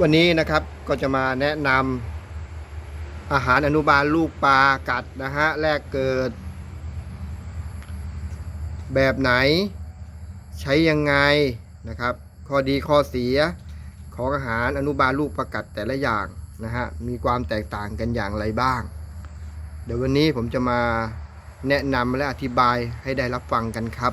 วันนี้นะครับก็จะมาแนะนำอาหารอนุบาลลูกปลากัดนะฮะแรกเกิด แบบไหน ใช้ยังไงนะครับ ข้อดีข้อเสียของอาหารอนุบาลลูกปลากัดแต่ละอย่างนะฮะมีความแตกต่างกันอย่างไรบ้าง เดี๋ยววันนี้ผมจะมาแนะนำและอธิบายให้ได้รับฟังกันครับ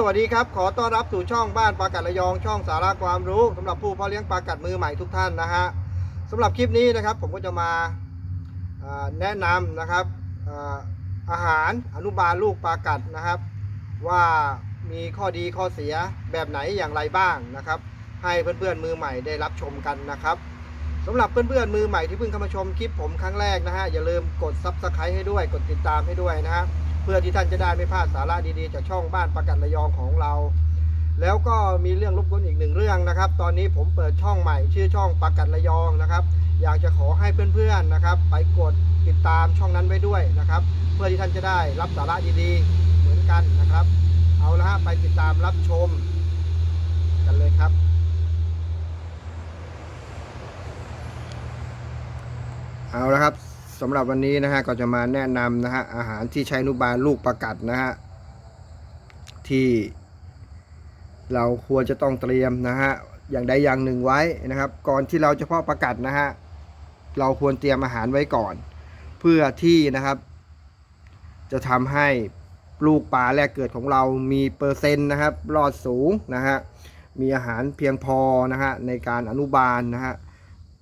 สวัสดีครับ ขอต้อนรับสู่ช่องบ้านปลากัดระยองช่องสาระความรู้สำหรับผู้เพาะเลี้ยงปลากัดมือใหม่ทุกท่านนะฮะสำหรับคลิปนี้นะครับ ผมก็จะมาแนะนำนะครับอาหารอนุบาลลูกปลากัดนะครับ ว่ามีข้อดีข้อเสียแบบไหนอย่างไรบ้างนะครับ ให้เพื่อนๆมือใหม่ได้รับชมกันนะครับสำหรับเพื่อนๆมือใหม่ที่เพิ่งเข้ามาชมคลิปผมครั้งแรกนะฮะอย่าลืมกด Subscribe ให้ด้วยกดติดตามให้ด้วยนะฮะเพื่อที่ท่านจะได้ไม่พลาดสาระดีๆ จากช่องบ้านประกันระยองของเรา แล้วก็มีเรื่องรบกวนอีกหนึ่งเรื่องนะครับ ตอนนี้ผมเปิดช่องใหม่ชื่อช่องประกันระยองนะครับ อยากจะขอให้เพื่อนๆนะครับ ไปกดติดตามช่องนั้นไว้ด้วยนะครับ เพื่อที่ท่านจะได้รับสาระดีๆ เหมือนกันนะครับ เอาละฮะไปติดตามรับชม กันเลยครับเอาละครับ สำหรับวันนี้นะฮะก็จะมาแนะนำนะฮะอาหารที่ใช้อนุบาลลูกประกัดนะฮะที่ เราควรจะต้องเตรียมนะฮะอย่างใดอย่างหนึ่งไว้นะครับ ก่อนที่เราจะเพาะประกัดนะฮะเราควรเตรียมอาหารไว้ก่อน เพื่อที่นะครับ จะทำให้ลูกปลาแรกเกิดของเรามีเปอร์เซ็นต์นะครับ รอดสูงนะฮะมีอาหารเพียงพอนะฮะในการอนุบาลนะฮะ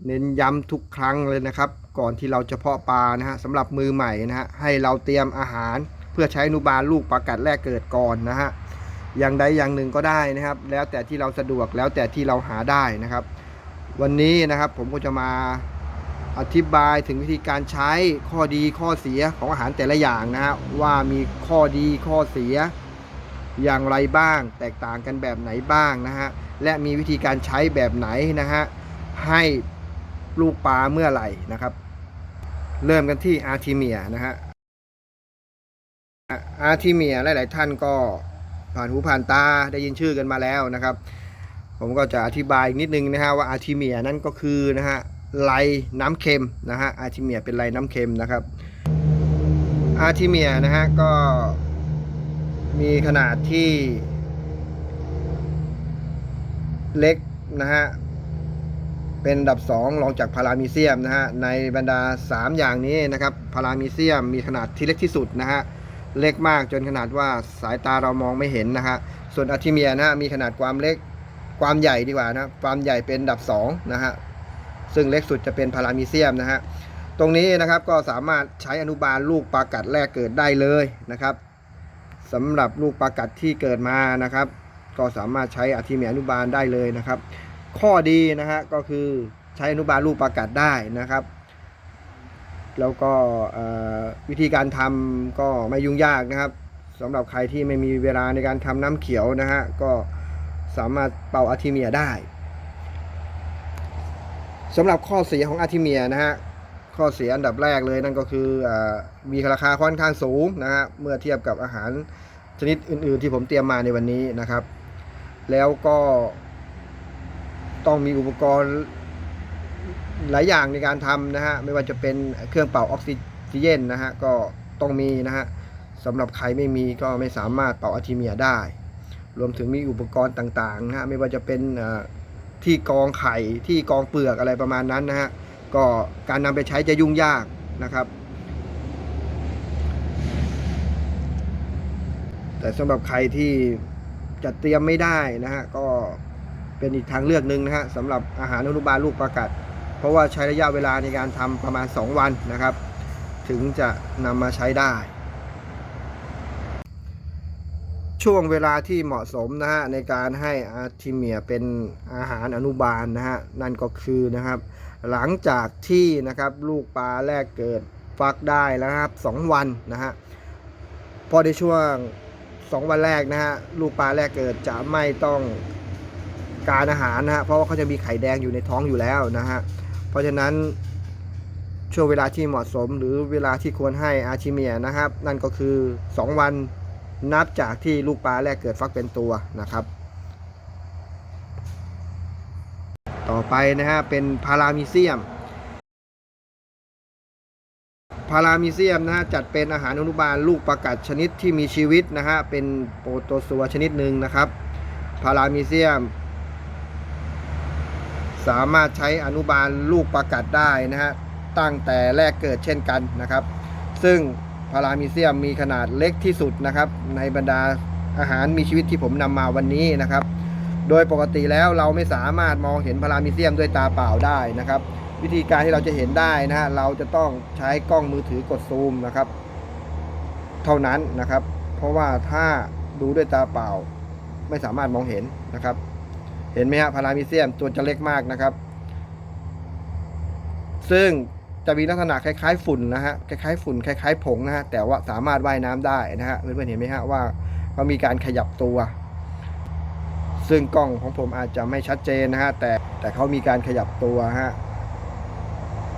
เน้นย้ำทุกครั้งเลยนะครับ ก่อนที่เราจะเพาะปลานะฮะสำหรับมือใหม่นะฮะให้เราเตรียมอาหารเพื่อใช้นุบาลลูกปลากัดแรกเกิดก่อนนะฮะอย่างใดอย่างหนึ่งก็ได้นะครับ แล้วแต่ที่เราสะดวกแล้วแต่ที่เราหาได้นะครับ วันนี้นะครับผมก็จะมาอธิบายถึงวิธีการใช้ข้อดีข้อเสียของอาหารแต่ละอย่างนะฮะว่ามีข้อดีข้อเสีย อย่างไรบ้าง แตกต่างกันแบบไหนบ้างนะฮะและมีวิธีการใช้แบบไหนนะฮะให้ลูกปลาเมื่อไหร่นะครับ เริ่มกันที่อาร์ทิเมียนะฮะอาร์ทิเมียหลาย ๆ ท่านก็ผ่านหูผ่านตาได้ยินชื่อกันมาแล้วนะครับ ผมก็จะอธิบายอีกนิดนึงนะฮะว่าอาร์ทิเมียนั่นก็คือนะฮะไลน้ำเค็มนะฮะอาร์ทิเมียเป็นไลน้ำเค็มนะครับ อาร์ทิเมียนะฮะก็มีขนาดที่เล็กนะฮะ เป็นอันดับ 2 รองจากพารามีเซียมนะฮะในบรรดา 3 อย่างนี้นะครับพารามีเซียมมีขนาดที่เล็กที่สุดนะฮะเล็กมากจนขนาดว่าสายตาเรามองไม่เห็นนะฮะส่วนอะทิเมียนะฮะมีขนาดความเล็กความใหญ่ดีกว่านะความใหญ่เป็นอันดับ2นะฮะซึ่งเล็กสุดจะเป็นพารามีเซียมนะฮะตรงนี้นะครับก็สามารถใช้อนุบาลลูกปลากัดแรกเกิดได้เลยนะครับสำหรับลูกปลากัดที่เกิดมานะครับ ก็สามารถใช้อะทิเมียอนุบาลได้เลยนะครับ ข้อดีนะฮะก็คือใช้อนุบาลลูกประกัดได้นะครับ แล้วก็วิธีการทำก็ไม่ยุ่งยากนะครับสำหรับใครที่ไม่มีเวลาในการทำน้ำเขียวนะฮะก็สามารถเป่าอาทิเมียได้สำหรับข้อเสียของอาทิเมียนะฮะข้อเสียอันดับแรกเลยนั่นก็คือออมีราคาค่อนข้างสูงนะฮะเมื่อเทียบกับอาหารชนิดอื่น ๆ ที่ผมเตรียมมาในวันนี้นะครับ แล้วก็ ต้องมีอุปกรณ์หลายอย่างในการทำนะฮะไม่ว่าจะเป็นเครื่องเป่าออกซิเจนนะฮะก็ต้องมีนะฮะสำหรับใครไม่มีก็ไม่สามารถเป่าอะทิเมียได้ รวมถึงมีอุปกรณ์ต่างๆนะฮะไม่ว่าจะเป็นที่กองไข่ที่กองเปลือกอะไรประมาณนั้นนะฮะก็การนำไปใช้จะยุ่งยากนะครับแต่สำหรับใครที่จัดเตรียมไม่ได้นะฮะก็ เป็นอีกทางเลือกหนึ่งนะฮะสำหรับอาหารอนุบาลลูกประกัด เพราะว่าใช้ระยะเวลาในการทำประมาณ 2 วันนะครับ ถึงจะนำมาใช้ได้ ช่วงเวลาที่เหมาะสมนะฮะในการให้อาทิเมียเป็นอาหารอนุบาลนะฮะนั่นก็คือนะครับ หลังจากที่นะครับลูกปลาแรกเกิดฟักได้แล้วครับ 2 วันนะฮะพอในช่วงสองวันแรกนะฮะลูกปลาแรกเกิดจะไม่ต้อง การอาหารนะฮะเพราะว่าเขาจะมีไข่แดงอยู่ในท้องอยู่แล้วนะฮะเพราะฉะนั้นช่วงเวลาที่เหมาะสมหรือเวลาที่ควรให้อาชิเมียนะครับ นั่นก็คือ 2 วันนับจากที่ลูกปลาแรกเกิดฟักเป็นตัวนะครับ ต่อไปนะฮะเป็นพารามิเซียมพารามิเซียมนะฮะจัดเป็นอาหารอนุบาลลูกประกัดชนิดที่มีชีวิตนะฮะเป็นโปรโตซัวชนิดหนึ่งนะครับพารามิเซียม สามารถใช้อนุบาลลูกประกัดได้นะฮะตั้งแต่แรกเกิดเช่นกันนะครับ ซึ่งพารามิเซียมมีขนาดเล็กที่สุดนะครับ ในบรรดาอาหารมีชีวิตที่ผมนำมาวันนี้นะครับ โดยปกติแล้วเราไม่สามารถมองเห็นพารามิเซียมด้วยตาเปล่าได้นะครับ วิธีการที่เราจะเห็นได้นะฮะเราจะต้องใช้กล้องมือถือกดซูมนะครับ เท่านั้นนะครับ เพราะว่าถ้าดูด้วยตาเปล่า ไม่สามารถมองเห็นนะครับ เห็นไหมฮะพารามิเซียมตัวจะเล็กมากนะครับ ซึ่งจะมีลักษณะคล้ายๆฝุ่นนะฮะคล้ายๆฝุ่นคล้ายๆผงนะฮะแต่ว่าสามารถว่ายน้ำได้นะฮะเพื่อนๆเห็นไหมฮะว่าเขามีการขยับตัว ซึ่งกล้องของผมอาจจะไม่ชัดเจนนะฮะแต่แต่เขามีการขยับตัวฮะ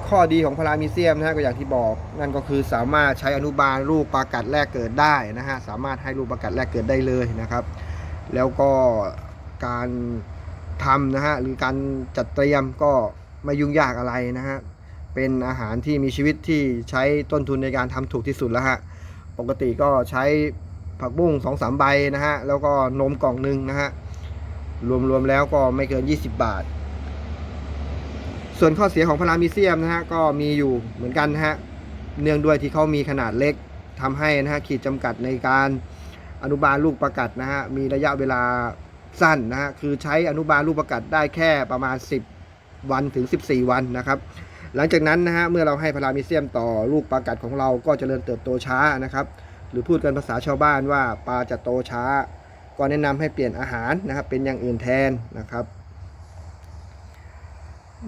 ข้อดีของพารามิเซียมนะฮะก็อย่างที่บอกนั่นก็คือสามารถใช้อนุบาลลูกปลากัดแรกเกิดได้นะฮะสามารถให้ลูกปลากัดแรกเกิดได้เลยนะครับ แล้วก็การ ทำนะฮะหรือการจัดเตรียมก็ไม่ยุ่งยากอะไรนะฮะเป็นอาหารที่มีชีวิตที่ใช้ต้นทุนในการทำถูกที่สุดแล้วฮะปกติก็ใช้ผักบุ้งสองสามใบนะฮะแล้วก็นมกล่องหนึ่งนะฮะรวมๆแล้วก็ไม่เกิน 20 บาท ส่วนข้อเสียของพารามิเซียมนะฮะก็มีอยู่เหมือนกันนะฮะเนื่องด้วยที่เขามีขนาดเล็กทำให้นะฮะขีดจำกัดในการอนุบาลลูกประกัดนะฮะมีระยะเวลา สั้นนะฮะคือใช้อนุบาลลูกประกัดได้แค่ประมาณ 10 วันถึง 14 วันนะครับ หลังจากนั้นนะฮะเมื่อเราให้พารามิเซียมต่อลูกประกัดของเราก็จเจริญเติบโตช้านะครับ หรือพูดกันภาษาชาวบ้านว่าปลาจะโตช้า ก็แนะนำให้เปลี่ยนอาหารนะครับเป็นอย่างอื่นแทนนะครับ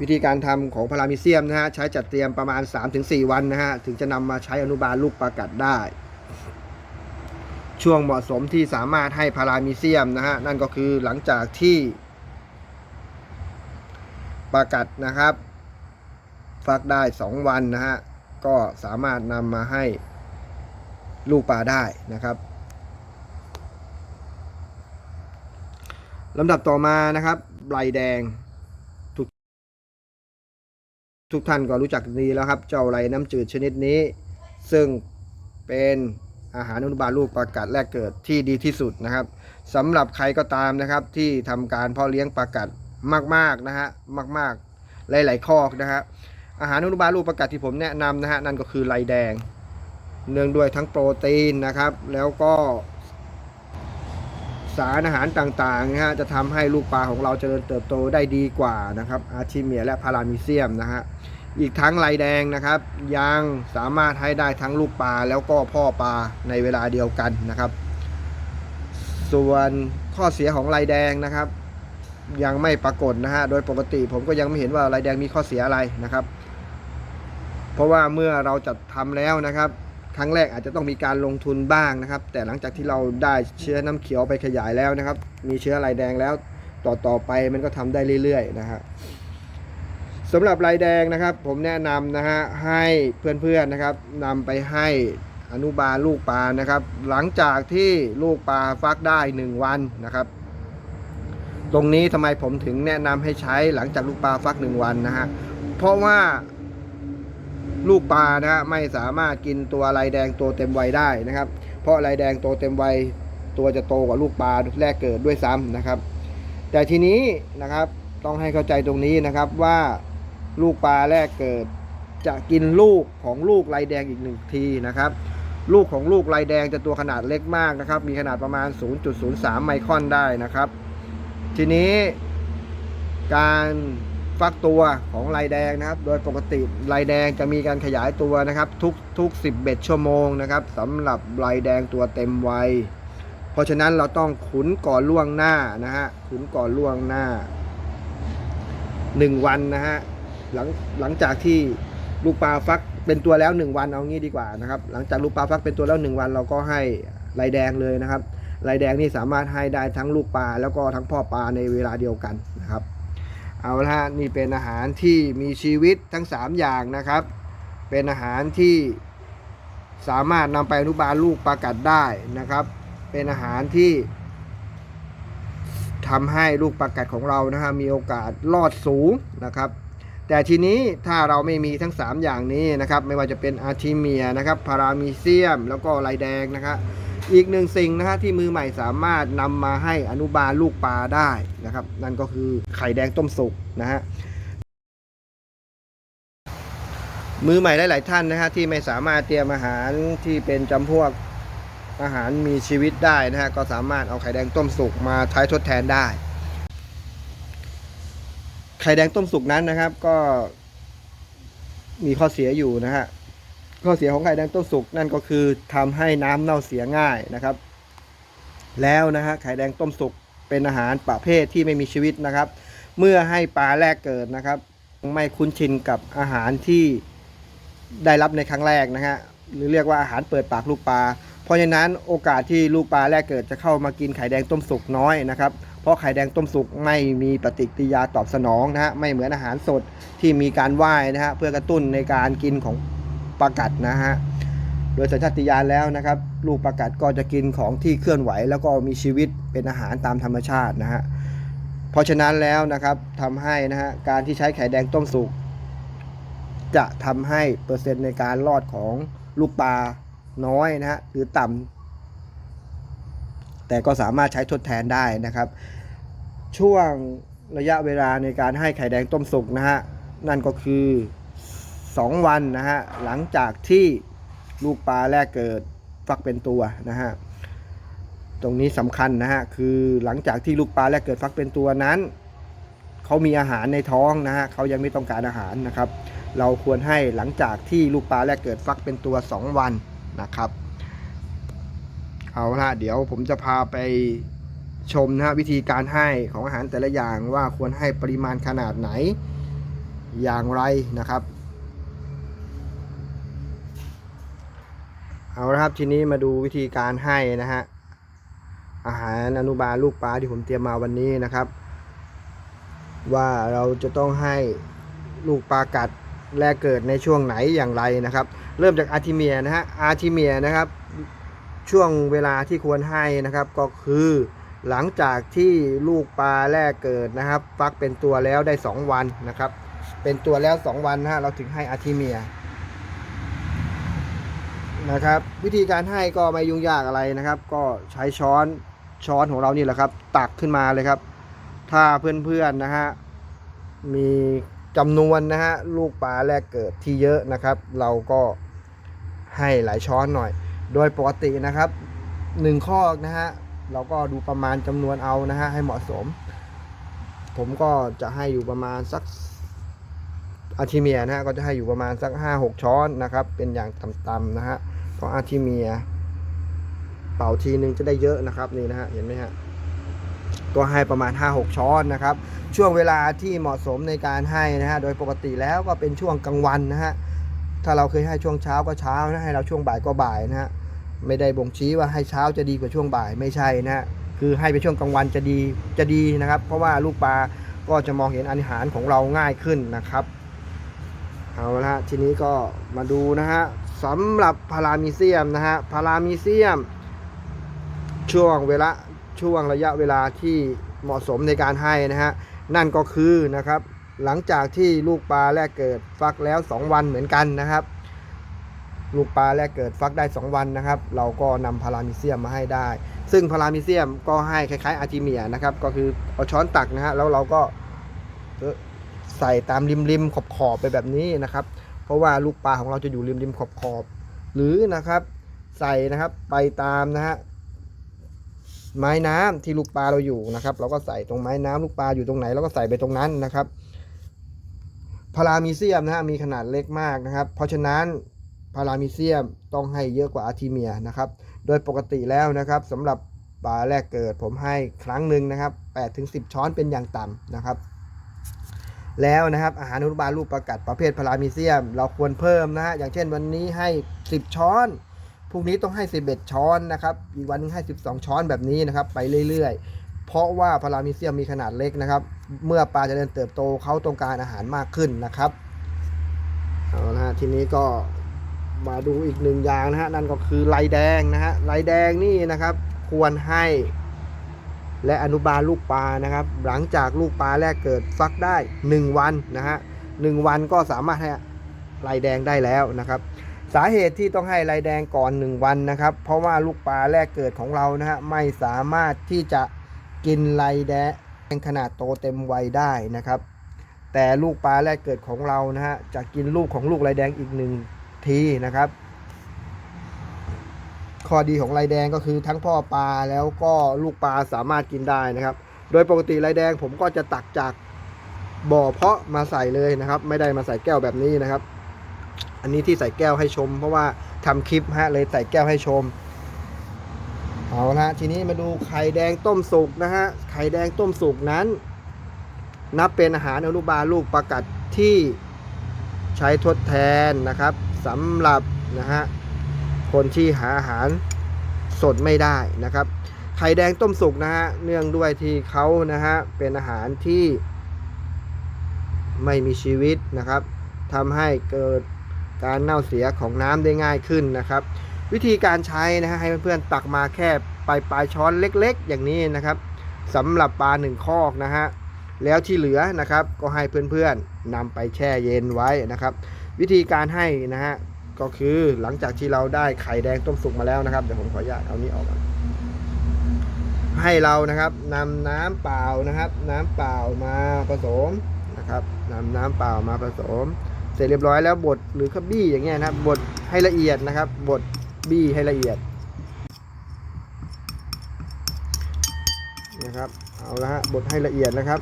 วิธีการทำของพารามิเซียมนะฮะใช้จัดเตรียมประมาณ 3-4 วันนะฮะถึงจะนำมาใช้อนุบาลลูกประกัดได้ ช่วงเหมาะสมที่สามารถให้พารามิเซียมนะฮะนั่นก็คือหลังจากที่ประกัดนะครับ ฟักได้ 2 วันนะฮะก็สามารถนำมาให้ลูกปลาได้นะครับลำดับต่อมานะครับไบรแดงทุกทุกท่านก็รู้จักดีแล้วครับ เจ้าไรน้ำจืดชนิดนี้ ซึ่งเป็น อาหารอนุบาลลูกปลากัดแรกเกิดที่ดีที่สุดนะครับสำหรับใครก็ตามนะครับที่ทำการเพาะเลี้ยงปลากัดมากๆนะฮะมากๆ หลายๆคอกนะฮะอาหารอนุบาลลูกปลากัดที่ผมแนะนำนะฮะนั่นก็คือไรแดง เนื่องด้วยทั้งโปรตีนนะครับ แล้วก็สารอาหารต่างๆนะฮะจะทำให้ลูกปลาของเราเจริญเติบโตได้ดีกว่านะครับอาชิเมียและพารามิเซียมนะฮะ อีกทั้งไรแดงนะครับ ยังสามารถให้ได้ทั้งลูกปลาแล้วก็พ่อปลาในเวลาเดียวกันนะครับ ส่วนข้อเสียของไรแดงนะครับ ยังไม่ปรากฏนะฮะโดยปกติผมก็ยังไม่เห็นว่าไรแดงมีข้อเสียอะไรนะครับ เพราะว่าเมื่อเราจัดทำแล้วนะครับ ครั้งแรกอาจจะต้องมีการลงทุนบ้างนะครับ แต่หลังจากที่เราได้เชื้อน้ำเขียวไปขยายแล้วนะครับ มีเชื้อลายแดงแล้วต่อต่อไปมันก็ทำได้เรื่อยๆนะฮะ สำหรับลายแดงนะครับ ผมแนะนำนะฮะให้เพื่อนๆนะครับนำไปให้อนุบาลลูกปลานะครับ หลังจากที่ลูกปลาฟักได้ 1 วันนะครับ ตรงนี้ทำไมผมถึงแนะนำให้ใช้หลังจากลูกปลาฟัก 1 วันนะฮะเพราะว่าลูกปลานะฮะไม่สามารถกินตัวลายแดงตัวเต็มวัยได้นะครับ เพราะลายแดงตัวเต็มวัยตัวจะโตกว่าลูกปลาแรกเกิดด้วยซ้ำนะครับ แต่ทีนี้นะครับต้องให้เข้าใจตรงนี้นะครับว่า ลูกปลาแรกเกิด จะกินลูกของลูกลายแดงอีกหนึ่งทีนะครับ ลูกของลูกลายแดงจะตัวขนาดเล็กมากนะครับ มีขนาดประมาณ 0.03 ไมครอนได้นะครับ ทีนี้การฟักตัวของลายแดงนะครับ โดยปกติลายแดงจะมีการขยายตัวนะครับ ทุกทุก11 ชั่วโมงนะครับสำหรับลายแดงตัวเต็มวัย เพราะฉะนั้นเราต้องขุนก่อนล่วงหน้านะฮะขุนก่อนล่วงหน้า 1 วันนะฮะ หลังหลังจากที่ลูกปลาฟักเป็นตัวแล้ว 1 วันเอางี้ดีกว่านะครับหลังจากลูกปลาฟักเป็นตัวแล้ว 1 วันเราก็ให้ลายแดงเลยนะครับลายแดงนี่สามารถให้ได้ทั้งลูกปลาแล้วก็ทั้งพ่อปลาในเวลาเดียวกันนะครับ เอาละนี่เป็นอาหารที่มีชีวิตทั้ง 3 อย่างนะครับ เป็นอาหารที่สามารถนำไปอนุบาลลูกปลากัดได้นะครับ เป็นอาหารที่ทำให้ลูกปลากัดของเรานะฮะมีโอกาสรอดสูงนะครับ แต่ทีนี้ถ้าเราไม่มีทั้ง 3 อย่างนี้นะครับไม่ว่าจะเป็นอาร์ทิเมียนะครับพารามีเซียม แล้วก็ลายแดงนะครับอีกหนึ่งสิ่งนะฮะที่มือใหม่สามารถนำมาให้อนุบาลลูกปลาได้นะครับ นั่นก็คือไข่แดงต้มสุกนะฮะมือใหม่หลาย ๆ ท่านนะฮะที่ไม่สามารถเตรียมอาหารที่เป็นจำพวกอาหารมีชีวิตได้นะฮะก็สามารถเอาไข่แดงต้มสุกมาใช้ทดแทนได้ ไข่แดงต้มสุกนั้นนะครับ ก็ มีข้อเสียอยู่นะฮะข้อเสียของไข่แดงต้มสุกนั่นก็คือทำให้น้ำเน่าเสียง่ายนะครับ แล้วนะฮะไข่แดงต้มสุกเป็นอาหารประเภทที่ไม่มีชีวิตนะครับ เมื่อให้ปลาแรกเกิดนะครับ ไม่คุ้นชินกับอาหารที่ได้รับในครั้งแรกนะฮะหรือเรียกว่าอาหารเปิดปากลูกปลา เพราะฉะนั้นโอกาสที่ลูกปลาแรกเกิดจะเข้ามากินไข่แดงต้มสุกน้อยนะครับ เพราะไข่แดงต้มสุกไม่มีปฏิกิริยาตอบสนองนะฮะไม่เหมือนอาหารสดที่มีการว่ายนะฮะเพื่อกระตุ้นในการกินของปลากัดนะฮะโดยสัญชาติญาณแล้วนะครับ ลูกปลากัดก็จะกินของที่เคลื่อนไหว แล้วก็มีชีวิตเป็นอาหารตามธรรมชาตินะฮะเพราะฉะนั้นแล้วนะครับทำให้นะฮะการที่ใช้ไข่แดงต้มสุกจะทำให้เปอร์เซ็นต์ในการรอดของลูกปลาน้อยนะฮะหรือต่ำ แต่ก็สามารถใช้ทดแทนได้นะครับ ช่วงระยะเวลาในการให้ไข่แดงต้มสุกนะฮะนั่นก็คือ 2 วันนะฮะหลังจากที่ลูกปลาแรกเกิดฟักเป็นตัวนะฮะตรงนี้สำคัญนะฮะคือหลังจากที่ลูกปลาแรกเกิดฟักเป็นตัวนั้นเขามีอาหารในท้องนะฮะเขายังไม่ต้องการอาหารนะครับ เราควรให้หลังจากที่ลูกปลาแรกเกิดฟักเป็นตัว 2 วันนะครับ เอาละเดี๋ยวผมจะพาไปชมนะฮะวิธีการให้ของอาหารแต่ละอย่างว่าควรให้ปริมาณขนาดไหนอย่างไรนะครับ เอาละครับทีนี้มาดูวิธีการให้นะฮะอาหารอนุบาลลูกปลาที่ผมเตรียมมาวันนี้นะครับ ว่าเราจะต้องให้ลูกปลากัดแรกเกิดในช่วงไหนอย่างไรนะครับ เริ่มจากอาร์ทิเมียนะฮะอาร์ทิเมียนะครับ ช่วงเวลาที่ควรให้นะครับก็คือหลังจากที่ลูกปลาแรกเกิดนะครับ ฟักเป็นตัวแล้วได้ 2 วันนะครับ เป็นตัวแล้ว 2 วันนะฮะเราถึงให้อาทิเมียนะครับ วิธีการให้ก็ไม่ยุ่งยากอะไรนะครับ ก็ใช้ช้อนช้อนของเรานี่แหละครับ ตักขึ้นมาเลยครับ ถ้าเพื่อนๆนะฮะมีจำนวนนะฮะลูกปลาแรกเกิดที่เยอะนะครับ เราก็ให้หลายช้อนหน่อย โดยปกตินะครับหนึ่งข้อนะฮะเราก็ดูประมาณจำนวนเอานะฮะให้เหมาะสม ผมก็จะให้อยู่ประมาณสักอาร์ทิเมียนะฮะก็จะให้อยู่ประมาณสักห้าหกช้อนนะครับ เป็นอย่างต่ำๆนะฮะเพราะอาร์ทิเมีย เป่าทีนึงจะได้เยอะนะครับนี่นะฮะเห็นไหมฮะก็ให้ประมาณ 5-6 ช้อนนะครับ ช่วงเวลาที่เหมาะสมในการให้นะฮะโดยปกติแล้วก็เป็นช่วงกลางวันนะฮะถ้าเราเคยให้ช่วงเช้าก็เช้านะให้เราช่วงบ่ายก็บ่ายนะฮะ ไม่ได้บ่งชี้ว่าให้เช้าจะดีกว่าช่วงบ่ายไม่ใช่นะฮะคือให้ไปช่วงกลางวันจะดีจะดีนะครับ เพราะว่าลูกปลาก็จะมองเห็นอาหารของเราง่ายขึ้นนะครับเอาละฮะทีนี้ก็มาดูนะฮะสำหรับพารามีเซียมนะฮะพารามีเซียม ช่วงเวลาช่วงระยะเวลาที่เหมาะสมในการให้นะฮะนั่นก็คือนะครับหลังจากที่ลูกปลาแรกเกิดฟักแล้ว 2 วันเหมือนกันนะครับ ลูกปลาแรกเกิดฟักได้ 2 วันนะครับ เราก็นำพารามิเซียมมาให้ได้ ซึ่งพารามิเซียมก็ให้คล้ายๆอาร์ติเมียนะครับ ก็คือเอาช้อนตักนะฮะแล้วเราก็ใส่ตามริมริมขอบขอบๆไปแบบนี้นะครับ เพราะว่าลูกปลาของเราจะอยู่ริมริมขอบขอบๆหรือนะครับใส่นะครับไปตามนะฮะไม้น้ำที่ลูกปลาเราอยู่นะครับ เราก็ใส่ตรงไม้น้ำลูกปลาอยู่ตรงไหนเราก็ใส่ไปตรงนั้นนะครับพารามีเซียมนะฮะมีขนาดเล็กมากนะครับ เพราะฉะนั้น พารามีเซียมต้องให้เยอะกว่าอาร์ทิเมียนะครับ โดยปกติแล้วนะครับสำหรับปลาแรกเกิดผมให้ครั้งหนึ่งนะครับ8ถึง10 ช้อนเป็นอย่างต่ำนะครับ แล้วนะครับอาหารอนุบาลลูกประกัดประเภทพารามีเซียม เราควรเพิ่มนะฮะอย่างเช่นวันนี้ให้ 10 ช้อนพรุ่งนี้ต้องให้ 11 ช้อนนะครับ อีกวันหนึงให้ 12 ช้อนแบบนี้นะครับ ไปเรื่อยๆ เพราะว่าพารามีเซียมมีขนาดเล็กนะครับ เมื่อปลาจเจริญเติบโตเขาต้องการอาหารมากขึ้นนะครับ เอาละฮะทีนี้ก็ มาดูอีกหนึ่งอย่างนะฮะนั่นก็คือลายแดงนะฮะลายแดงนี่นะครับ ควรให้ และอนุบาลลูกปลานะครับ หลังจากลูกปลาแรกเกิดฟักได้ 1 วันนะฮะหนึ่งวันก็สามารถให้ลายแดงได้แล้วนะครับสาเหตุที่ต้องให้ลายแดงก่อน 1 วันนะครับ เพราะว่าลูกปลาแรกเกิดของเรานะฮะไม่สามารถที่จะกินลายแดงขนาดโตเต็มวัยได้นะครับ แต่ลูกปลาแรกเกิดของเรานะฮะจะกินลูกของลูกลายแดงอีกหนึ่ง ทีนะครับ ข้อดีของลายแดงก็คือทั้งพ่อปลาแล้วก็ลูกปลาสามารถกินได้นะครับ โดยปกติลายแดงผมก็จะตักจากบ่อเพาะมาใส่เลยนะครับ ไม่ได้มาใส่แก้วแบบนี้นะครับ อันนี้ที่ใส่แก้วให้ชม เพราะว่าทำคลิปฮะเลยใส่แก้วให้ชมเอาละทีนี้มาดูไข่แดงต้มสุกนะฮะไข่แดงต้มสุกนั้น นับเป็นอาหารอนุบาลลูกประกัดที่ใช้ทดแทนนะครับ สำหรับนะฮะคนที่หาอาหารสดไม่ได้นะครับ ไข่แดงต้มสุกนะฮะเนื่องด้วยที่เขานะฮะเป็นอาหารที่ไม่มีชีวิตนะครับทำให้เกิดการเน่าเสียของน้ำได้ง่ายขึ้นนะครับ วิธีการใช้นะฮะให้เพื่อนๆตักมาแค่ปลายปลายช้อนเล็กๆ อย่างนี้นะครับสำหรับปลาหนึ่งคอกนะฮะแล้วที่เหลือนะครับก็ให้เพื่อนๆนำไปแช่เย็นไว้นะครับ วิธีการให้นะฮะก็คือหลังจากที่เราได้ไข่แดงต้มสุกมาแล้วนะครับเดี๋ยวผมขออนุญาตเอานี้ออกก่อนให้เรานะครับนำน้ำเปล่านะครับ น้ำเปล่ามาผสมนะครับนำน้ำเปล่ามาผสม เสร็จเรียบร้อยแล้วบดหรือขบี้อย่างเงี้ยนะครับบดให้ละเอียดนะครับบดบี้ให้ละเอียดนะครับเอาละฮะบดให้ละเอียดนะครับ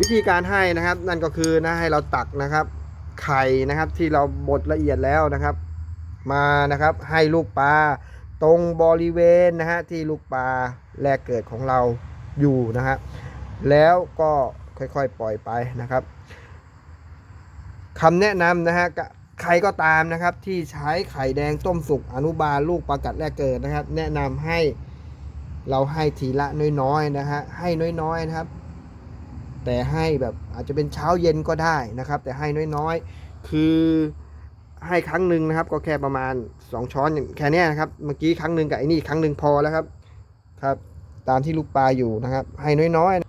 วิธีการให้นะครับ นั่นก็คือนะให้เราตักนะครับ ไข่นะครับที่เราบดละเอียดแล้วนะครับ มานะครับให้ลูกปลาตรงบริเวณนะฮะที่ลูกปลาแรกเกิดของเราอยู่นะฮะแล้วก็ค่อยๆปล่อยไปนะครับคำแนะนำนะฮะใครก็ตามนะครับที่ใช้ไข่แดงต้มสุกอนุบาลลูกปลากัดแรกเกิดนะครับ แนะนำให้เราให้ทีละน้อยๆนะฮะให้น้อยๆนะครับ แต่ให้แบบอาจจะเป็นเช้าเย็นก็ได้นะครับ แต่ให้น้อยๆ คือให้ครั้งหนึ่งนะครับ ก็แค่ประมาณ 2 ช้อนอย่างแค่นี้นะครับ เมื่อกี้ครั้งหนึ่งกับไอ้นี่ครั้งหนึ่งพอแล้วครับครับ ตามที่ลูกปลาอยู่นะครับ ให้น้อยๆ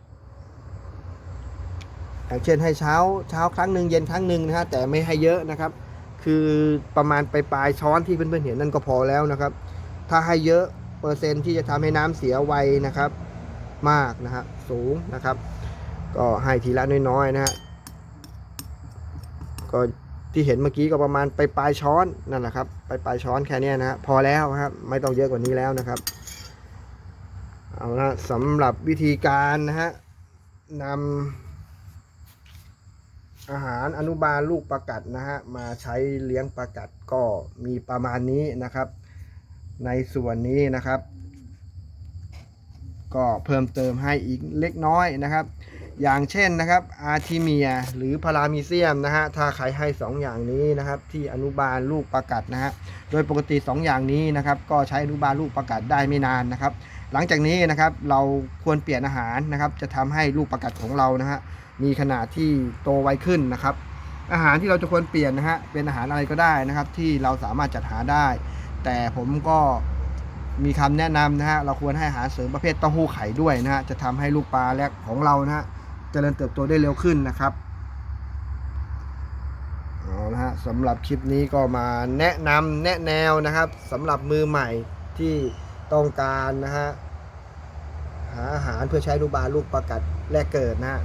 อย่างเช่นให้เช้าเช้าครั้งหนึ่งเย็นครั้งหนึ่งนะฮะแต่ไม่ให้เยอะนะครับ คือประมาณปลายช้อนที่เพื่อนๆเห็นนั่นก็พอแล้วนะครับ ถ้าให้เยอะเปอร์เซ็นต์ที่จะทำให้น้ำเสียไวนะครับ มากนะฮะสูงนะครับ ก็ให้ทีละน้อยๆนะฮะก็ที่เห็นเมื่อกี้ก็ประมาณไปปลายช้อนนั่นแหละครับไปปลายช้อนแค่นี้นะฮะพอแล้วครับไม่ต้องเยอะกว่านี้แล้วนะครับเอาละสำหรับวิธีการนะฮะนำอาหารอนุบาลลูกประกัดนะฮะมาใช้เลี้ยงประกัดก็มีประมาณนี้นะครับ ในส่วนนี้นะครับ ก็เพิ่มเติมให้อีกเล็กน้อยนะครับ อย่างเช่นนะครับอาร์ทิเมียหรือพารามิเซียมนะฮะถ้าใครให้2อย่างนี้นะครับที่อนุบาลลูกประกัดนะฮะโดยปกติ 2 อย่างนี้นะครับก็ใช้อนุบาลลูกประกัดได้ไม่นานนะครับ หลังจากนี้นะครับเราควรเปลี่ยนอาหารนะครับ จะทำให้ลูกประกัดของเรานะฮะมีขนาดที่โตไวขึ้นนะครับ อาหารที่เราจะควรเปลี่ยนนะฮะเป็นอาหารอะไรก็ได้นะครับ ที่เราสามารถจัดหาได้ แต่ผมก็มีคำแนะนำนะฮะเราควรให้อาหารเสริมประเภทเต้าหู้ไข่ด้วยนะฮะจะทำให้ลูกปลาแรกของเรานะฮะ ริญเติบโตได้เร็วขึ้นนะครับเอาละฮะสำหรับคลิปนี้ก็มาแนะนำแนะแนวนะครับสำหรับมือใหม่ที่ต้องการนะฮะหาอาหารเพื่อใช้ลูกบาลลูกประกัดแรกเกิดนะฮะ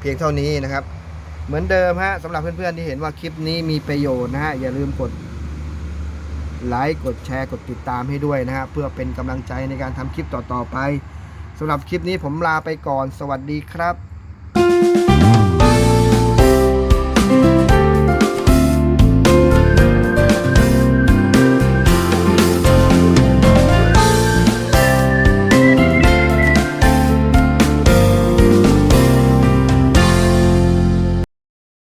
เพียงเท่านี้นะครับ เหมือนเดิมฮะสำหรับเพื่อนๆที่เห็นว่าคลิปนี้มีประโยชน์นะฮะอย่าลืมกดไลค์กดแชร์กดติดตามให้ด้วยนะฮะเพื่อเป็นกำลังใจในการทำคลิปต่อๆไปสำหรับคลิปนี้ผมลาไปก่อน สวัสดีครับ